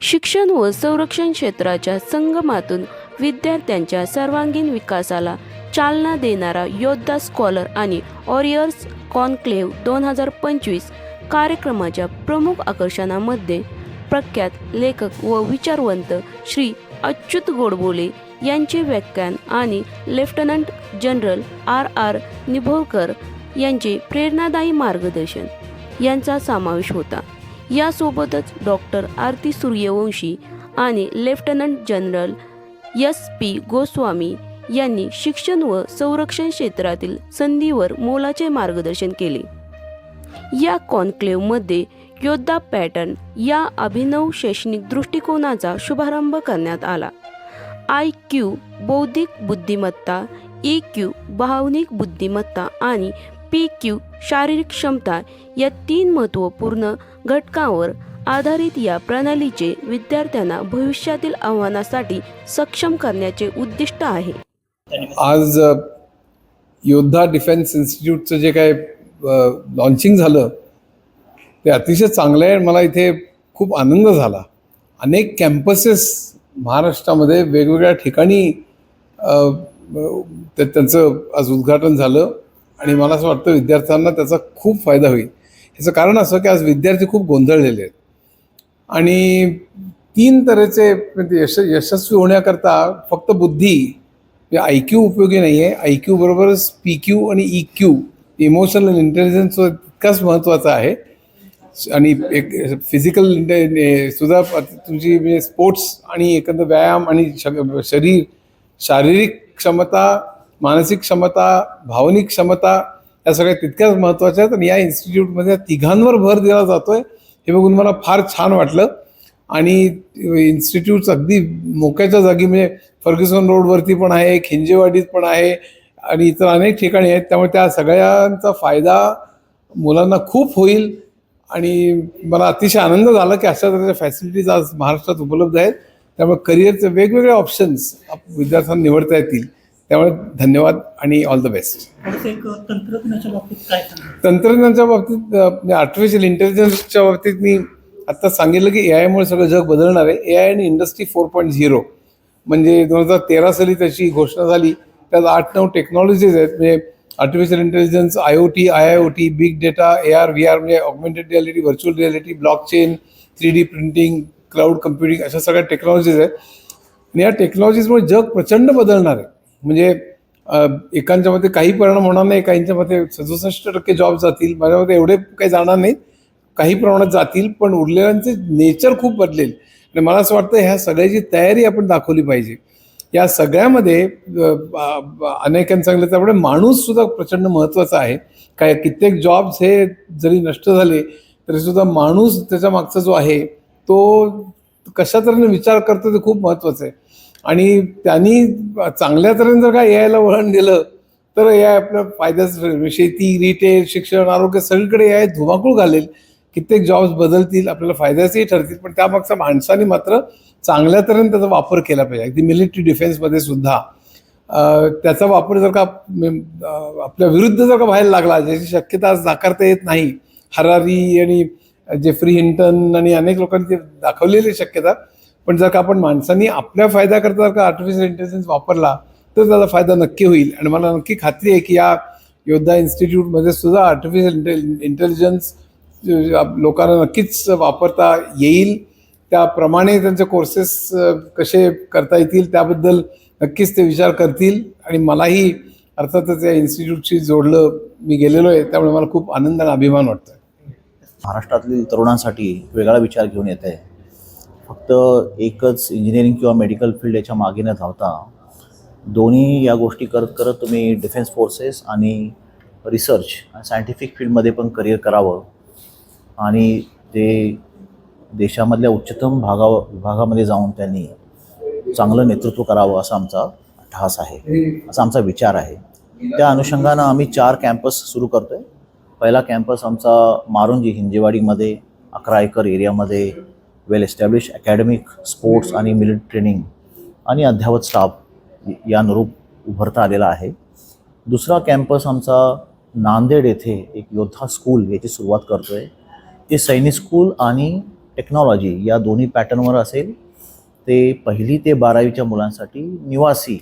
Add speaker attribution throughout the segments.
Speaker 1: शिक्षण व संरक्षण क्षेत्राच्या संगमातून विद्यार्थ्यांच्या सर्वांगीण विकासाला चालना देणारा योद्धा स्कॉलर आणि ऑरियर्स कॉन्क्लेव्ह दोन हजार पंचवीस कार्यक्रमाच्या प्रमुख आकर्षणामध्ये प्रख्यात लेखक व विचारवंत श्री अच्युत गोडबोले यांचे व्याख्यान आणि lieutenant general R R Nimbhorkar यांचे प्रेरणादायी मार्गदर्शन. यांचा समावेश होता. यासोबतच डॉक्टर आरती सूर्यवंशी आणि lieutenant general S P Goswami यांनी शिक्षण व संरक्षण क्षेत्रातील संधीवर मोलाचे मार्गदर्शन केले. या कॉन्क्लेव्हमध्ये योद्धा पॅटर्न या अभिनव शैक्षणिक दृष्टिकोनाचा शुभारंभ करण्यात आला. आय क्यू बौद्धिक बुद्धिमत्ता ई क्यू भावनिक बुद्धिमत्ता आणि पी क्यू शारीरिक क्षमता या तीन महत्त्वपूर्ण घटकांवर आधारित या प्रणालीचे विद्यार्थ्यांना भविष्यातील आव्हानासाठी सक्षम करण्याचे उद्दिष्ट आहे.
Speaker 2: आज योद्धा डिफेन्स इन्स्टिट्यूटचं जे काय लॉन्चिंग झालं ते अतिशय चांगलं आहे. आणि मला इथे खूप आनंद झाला. अनेक कॅम्पसेस महाराष्ट्रामध्ये वेगवेगळ्या ठिकाणी ते त्यांचं आज उद्घाटन झालं. आणि मला असं वाटतं विद्यार्थ्यांना त्याचा खूप फायदा होईल. ह्याचं कारण असं की आज विद्यार्थी खूप गोंधळलेले आहेत. आणि तीन तऱ्हेचे म्हणजे यश यशस्वी होण्याकरता फक्त बुद्धी म्हणजे आय क्यू उपयोगी नाही आहे आय क्यू बरोबरच पी क्यू आणि ई क्यू इमोशनल इंटेलिजन्स तितकाच महत्त्वाचा आहे. आणि एक फिजिकल सुद्धा तुमची म्हणजे स्पोर्ट्स आणि एकंदर व्यायाम आणि श- शरीर शारीरिक क्षमता मानसिक क्षमता भावनिक क्षमता या सगळ्या तितक्याच महत्त्वाच्या आहेत. आणि या इन्स्टिट्यूटमध्ये तिघांवर भर दिला जातोय. हे बघून मला फार छान वाटलं. आणि इन्स्टिट्यूट्स अगदी मोक्याच्या जागी म्हणजे फर्ग्युसन रोडवरती पण आहे खिंजेवाडीत पण आहे आणि इतर अनेक ठिकाणी आहेत. त्यामुळे त्या सगळ्यांचा फायदा मुलांना खूप होईल. आणि मला अतिशय आनंद झाला की अशा तऱ्हेच्या फॅसिलिटीज आज महाराष्ट्रात उपलब्ध आहेत. त्यामुळे करिअरचे वेगवेगळे ऑप्शन्स विद्यार्थ्यांना निवडता येतील. त्यामुळे धन्यवाद आणि ऑल द बेस्ट
Speaker 3: तंत्रज्ञानाच्या बाबतीत काय सांगा
Speaker 2: तंत्रज्ञानाच्या बाबतीत आर्टिफिशियल इंटेलिजन्सच्या बाबतीत मी आत्ता सांगितलं की ए आयमुळे सगळं जग बदलणार आहे. ए आय आणि इंडस्ट्री फोर पॉईंट झिरो म्हणजे दोन हजार तेरा साली त्याची घोषणा झाली. त्यात आठ नऊ टेक्नॉलॉजीज आहेत. म्हणजे artificial intelligence I O T I I O T big data A R V R म्हणजे augmented reality virtual reality blockchain three D printing cloud computing अशा सगळ्या टेक्नॉलॉजीज आहेत. आणि या टेक्नॉलॉजीजमुळे जग प्रचंड बदलणार आहे. म्हणजे एकांच्या मते काही परिणाम होणार नाही काहींच्या मते सदुसष्ट टक्के जॉब जातील. माझ्या मते एवढे काही जाणार नाहीत. काही प्रमाणात जातील पण उरलेल्यांचे नेचर खूप बदलेल. आणि मला असं वाटतं ह्या सगळ्याची तयारी आपण दाखवली पाहिजे. या सगळ्यामध्ये अनेकांनी सांगितलं त्यामुळे माणूससुद्धा प्रचंड महत्त्वाचा आहे. काय कित्येक जॉब्स हे जरी नष्ट झाले तरीसुद्धा माणूस त्याच्या मागचा जो आहे तो कशा तऱ्हेने विचार करतो ते खूप महत्त्वाचं आहे. आणि त्यांनी चांगल्या तऱ्हेने जर का ए आयला वळण दिलं तर ए आय आपल्या फायद्याच म्हणजे शेती रिटेल शिक्षण आरोग्य सगळीकडे ए आय धुमाकूळ घालेल. कित्येक जॉब्स बदलतील आपल्याला फायद्याचेही ठरतील पण त्यामागच्या माणसाने मात्र चांगल्या तऱ्हेने त्याचा वापर केला पाहिजे. अगदी मिलिटरी डिफेन्समध्ये सुद्धा. त्याचा वापर जर का म्हणजे, आपल्या विरुद्ध जर का व्हायला लागला ज्याची शक्यता आज नाकारता येत नाही हरारी आणि जेफ्री हिंटन आणि अनेक लोकांनी ते दाखवलेली शक्यता पण जर का आपण माणसांनी आपल्या फायद्याकरता जर का आर्टिफिशियल इंटेलिजन्स वापरला तर त्याचा फायदा नक्की होईल. आणि मला नक्की खात्री आहे की या योद्धा इन्स्टिट्यूटमध्ये सुद्धा आर्टिफिशियल इंटे इंटेलिजन्स लोकांना नक्कीच वापरता येईल. त्याप्रमाणे त्यांचे कोर्सेस कसे करता येतील त्याबद्दल नक्कीच ते विचार करतील. आणि मलाही अर्थातच या इन्स्टिट्यूटशी जोडलं मी गेलेलो आहे त्यामुळे मला खूप आनंद आणि अभिमान वाटतो
Speaker 4: महाराष्ट्रातील तरुणांसाठी वेगळा विचार घेऊन येत आहे. फक्त एकच इंजिनिअरिंग किंवा मेडिकल फील्ड याच्या मागे न धावता दोन्ही या गोष्टी करत करत तुम्ही डिफेन्स फोर्सेस आणि रिसर्च आणि सायंटिफिक फील्डमध्ये पण करिअर करावं. आणि ते देशामधल्या उच्चतम भागा विभागामध्ये जाऊन त्यांनी चांगलं नेतृत्व करावं असा आमचा ठास आहे. असा आमचा विचार आहे. त्या अनुषंगानं आम्ही चार कॅम्पस सुरू करतो आहे पहिला कॅम्पस आमचा मारुंजी हिंजेवाडीमध्ये अकरा एकर एरियामध्ये वेल एस्टॅब्लिश अकॅडमिक स्पोर्ट्स आणि मिलिटरी ट्रेनिंग आणि अद्यावत स्टाफ यानुरूप उभरता आलेला आहे. दुसरा कॅम्पस आमचा नांदेड येथे एक योद्धा स्कूल याची सुरुवात करतो आहे ते सैनिक स्कूल आणि टेक्नॉलॉजी या दोन्ही पॅटर्नवर असेल. ते पहिली ते बारावीच्या मुलांसाठी निवासी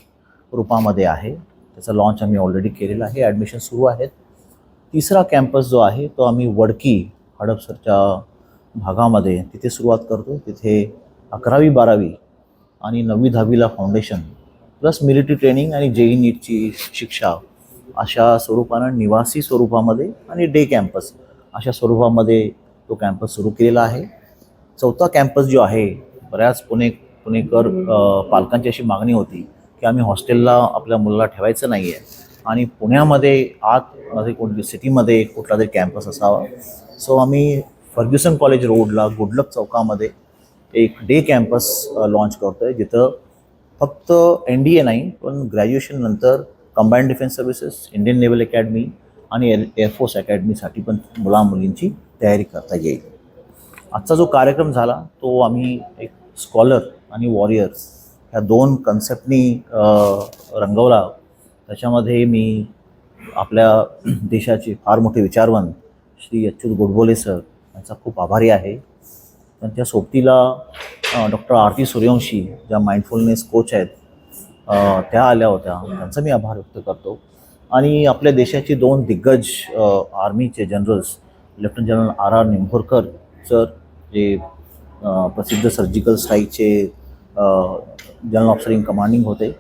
Speaker 4: रूपामध्ये आहे. त्याचं लॉन्च आम्ही ऑलरेडी केलेलं आहे. ॲडमिशन सुरू आहेत. तिसरा कॅम्पस जो आहे तो आम्ही वडकी हडपसरच्या भागामध्ये तिथे सुरुवात करतो. तिथे अकरावी बारावी आणि नववी दहावीला फाउंडेशन प्लस मिलिटरी ट्रेनिंग आणि जेई नीटची शिक्षा अशा स्वरूपानं निवासी स्वरूपामध्ये आणि डे कॅम्पस अशा स्वरूपामध्ये तो कॅम्पस सुरू केलेला आहे. चौथा कॅम्पस जो आहे बऱ्याच पुणे पुणेकर पालकांची अशी मागणी होती की आम्ही हॉस्टेलला आपल्या मुलाला ठेवायचं नाही आहे आणि पुण्यामध्ये आत कोणती सिटीमध्ये कुठला तरी कॅम्पस असावा. सो आम्ही फर्ग्युसन कॉलेज रोडला गुडलक चौकामध्ये एक डे कॅम्पस लॉन्च करतो आहे जिथं फक्त एन डी ए नाही पण ग्रॅज्युएशन नंतर combined defence services Indian naval academy आणि एअर एअरफोर्स अकॅडमीसाठी पण मुला मुलींची तयारी करता येईल. आजचा जो कार्यक्रम झाला तो आम्ही एक स्कॉलर आणि वॉरियर्स ह्या दोन कन्सेप्टनी रंगवला. त्याच्यामध्ये मी आपल्या देशाचे फार मोठे विचारवंत श्री अच्युत गोडबोले सर त्यांचा खूप आभारी आहे. त्यांच्या सोबतीला डॉक्टर आरती सूर्यवंशी ज्या माइंडफुलनेस कोच आहेत त्या आल्या होत्या. त्यांचा मी आभार व्यक्त करतो. आणि आपल्या देशाची दोन दिग्गज आर्मीचे generals lieutenant general R. R. Nimbhorkar sir जे प्रसिद्ध सर्जिकल स्ट्राईकचे जनरल ऑफिसर इन कमांडिंग होते.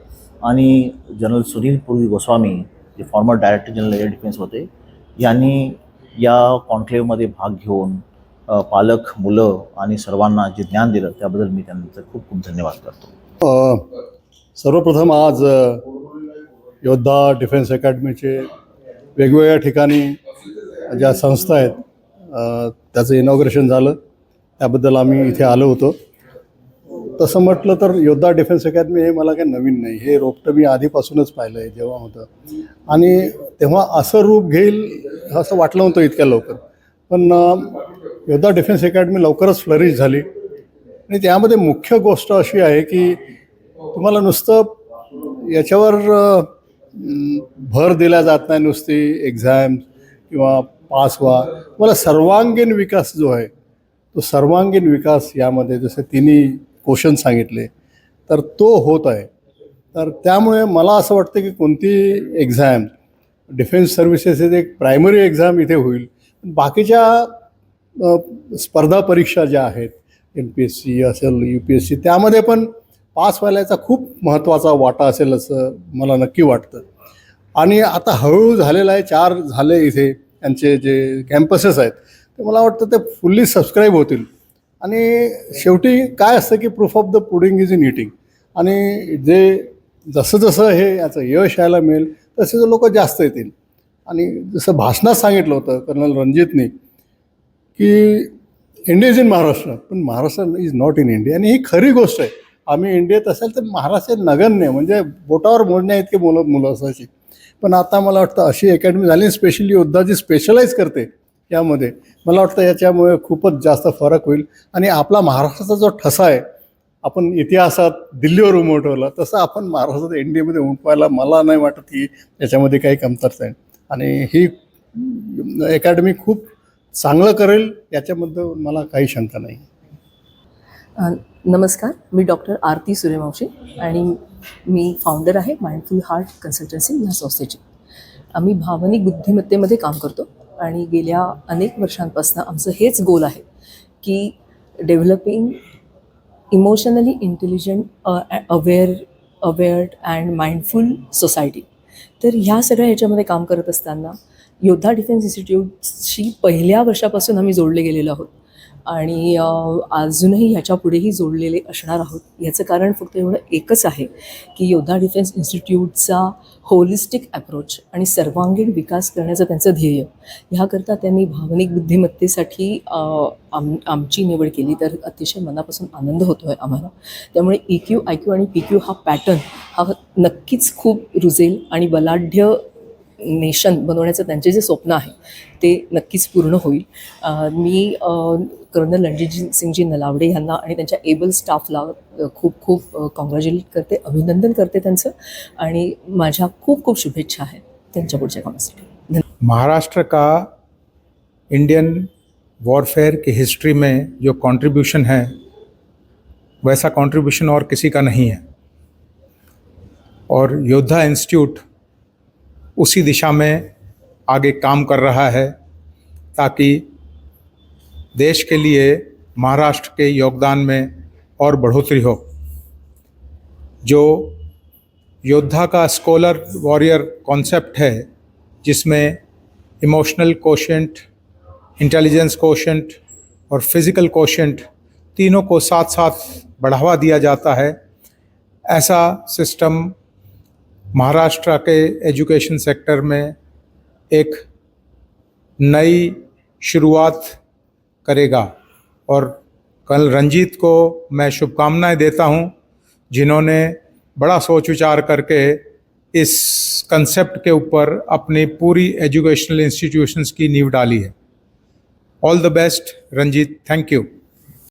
Speaker 4: आणि जनरल सुनील पूर्वी गोस्वामी जे former director general air defence होते यांनी या कॉन्क्लेव्हमध्ये भाग घेऊन पालक मुलं आणि सर्वांना जे ज्ञान दिलं त्याबद्दल मी त्यांचं खूप खूप धन्यवाद करतो.
Speaker 5: सर्वप्रथम आज योद्धा डिफेन्स अकॅडमीचे वेगवेगळ्या ठिकाणी ज्या संस्था आहेत त्याचं इनॉग्रेशन झालं. त्याबद्दल आम्ही इथे आलो होतो. तसं म्हटलं तर योद्धा डिफेन्स अकॅडमी हे मला काही नवीन नाही. हे रोपटं मी आधीपासूनच पाहिलं आहे जेव्हा होतं. आणि तेव्हा असं रूप घेईल असं वाटलं नव्हतं इतक्या लवकर. पण योद्धा डिफेन्स अकॅडमी लवकरच फ्लरिश झाली. आणि त्यामध्ये मुख्य गोष्ट अशी आहे की तुम्हाला नुसतं याच्यावर भर दिला जात नाही नुसती एक्झाम किंवा पास व्हा. तुम्हाला सर्वांगीण विकास जो आहे तो सर्वांगीण विकास यामध्ये जसे तिन्ही क्वेश्चन सांगितले. तर तो होत आहे. तर त्यामुळे मला असं वाटतं की कोणती एक्झाम डिफेन्स सर्व्हिसेस एक प्रायमरी एक्झाम इथे होईल बाकीच्या स्पर्धा परीक्षा ज्या आहेत एम पी एस सी असेल यू पी एस सी त्यामध्ये पण पास व्हायला खूप महत्त्वाचा वाटा असेल असं मला नक्की वाटतं. आणि आता हळूहळू झालेलं आहे चार झाले इथे यांचे जे कॅम्पसेस आहेत ते मला वाटतं ते फुल्ली सबस्क्राईब होतील. आणि शेवटी काय असतं की proof of the pudding is in eating आणि जे जसं जसं हे याचं यश यायला मिळेल तसे लोक जास्त येतील. आणि जसं भाषणात सांगितलं होतं कर्नल रणजितने की इंडिया इज इन महाराष्ट्र पण Maharashtra is not in India आणि ही खरी गोष्ट आहे. आम्ही इंडियात असेल तर महाराष्ट्र नगण्य म्हणजे बोटावर मोडण्या इतके मुलं मुलं असायची. पण आता मला वाटतं अशी अकॅडमी झाली स्पेशली योद्धा जी स्पेशलाईज करते यामध्ये. मला वाटतं याच्यामुळे खूपच जास्त फरक होईल. आणि आपला महाराष्ट्राचा जो ठसा आहे आपण इतिहासात दिल्लीवर उमटवला तसं आपण महाराष्ट्रात इंडियामध्ये उमटवायला मला नाही वाटत की याच्यामध्ये काही कमतरता आहे. आणि ही अकॅडमी खूप चांगलं करेल याच्याबद्दल मला काही शंका नाही.
Speaker 6: नमस्कार. मी डॉक्टर आरती सूर्यवंशी आणि मी फाउंडर आहे माइंडफुल हार्ट कन्सल्टन्सी या संस्थेची. आम्ही भावनिक बुद्धिमत्तेमध्ये काम करतो. आणि गेल्या अनेक वर्षांपासून आमचं हेच गोल आहे की developing emotionally intelligent aware awared and mindful society. तर ह्या सगळ्या ह्याच्यामध्ये काम करत असताना योद्धा डिफेन्स इन्स्टिट्यूटशी पहिल्या वर्षापासून आम्ही जोडले गेलेलो आहोत. आणि अजूनही ह्याच्या पुढेही जोडलेले असणार आहोत. याचं कारण फक्त एवढं एकच आहे की योद्धा डिफेन्स इन्स्टिट्यूटचा होलिस्टिक अप्रोच आणि सर्वांगीण विकास करण्याचं त्यांचं ध्येय. ह्याकरता त्यांनी भावनिक बुद्धिमत्तेसाठी आम आमची निवड केली. तर अतिशय मनापासून आनंद होतो आहे आम्हाला. त्यामुळे ई क्यू आय क्यू आणि पी क्यू हा पॅटर्न हा नक्कीच खूप रुजेल आणि बलाढ्य नेशन बनवण्याचं त्यांचे जे स्वप्न आहे ते नक्कीच पूर्ण होईल. मी कर्नल रणजित सिंगजी नलावडे यांना आणि त्यांच्या एबल स्टाफला खूप खूप कॉंग्रॅच्युलेट करते अभिनंदन करते त्यांचं आणि माझ्या खूप खूप शुभेच्छा आहेत त्यांच्या पुढच्या कामासाठी.
Speaker 7: महाराष्ट्र का इंडियन वॉरफेयर की हिस्ट्री में जो कंट्रीब्यूशन है वैसा कंट्रीब्यूशन और किसी का नहीं है। और योद्धा इंस्टीट्यूट उसी दिशा में आगे काम कर रहा है ताकि देश के लिए महाराष्ट्र के योगदान में और बढ़ोतरी हो। जो योद्धा का स्कॉलर वॉरियर कॉन्सेप्ट है, जिसमें इमोशनल कोशेंट इंटेलिजेंस कोशेंट और फ़िज़िकल कोशेंट तीनों को साथ साथ बढ़ावा दिया जाता है, ऐसा सिस्टम महाराष्ट्र के एजुकेशन सेक्टर में एक नई शुरुआत करेगा। और कल रंजीत को मैं शुभकामनाएँ देता हूँ, जिन्होंने बड़ा सोच विचार करके इस कंसेप्ट के ऊपर अपनी पूरी एजुकेशनल इंस्टीट्यूशंस की नींव डाली है। All the best Ranjeet. Thank you